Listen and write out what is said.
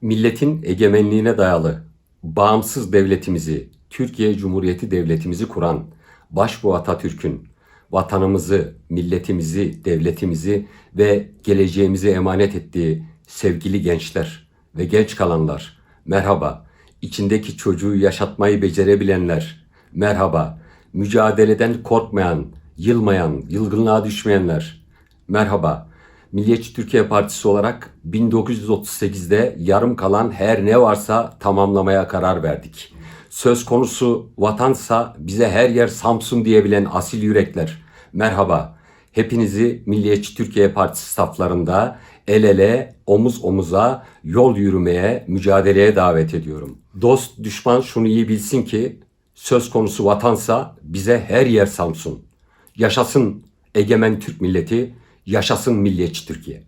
milletin egemenliğine dayalı bağımsız devletimizi, Türkiye Cumhuriyeti Devletimizi kuran Başbuğ Atatürk'ün vatanımızı, milletimizi, devletimizi ve geleceğimizi emanet ettiği sevgili gençler ve genç kalanlar, merhaba. İçindeki çocuğu yaşatmayı becerebilenler, merhaba. Mücadeleden korkmayan, yılmayan, yılgınlığa düşmeyenler, merhaba. Milliyetçi Türkiye Partisi olarak 1938'de yarım kalan her ne varsa tamamlamaya karar verdik. Söz konusu vatansa bize her yer Samsun diyebilen asil yürekler. Merhaba. Hepinizi Milliyetçi Türkiye Partisi saflarında el ele, omuz omuza yol yürümeye, mücadeleye davet ediyorum. Dost, düşman şunu iyi bilsin ki söz konusu vatansa bize her yer Samsun. Yaşasın egemen Türk milleti, yaşasın milliyetçi Türkiye.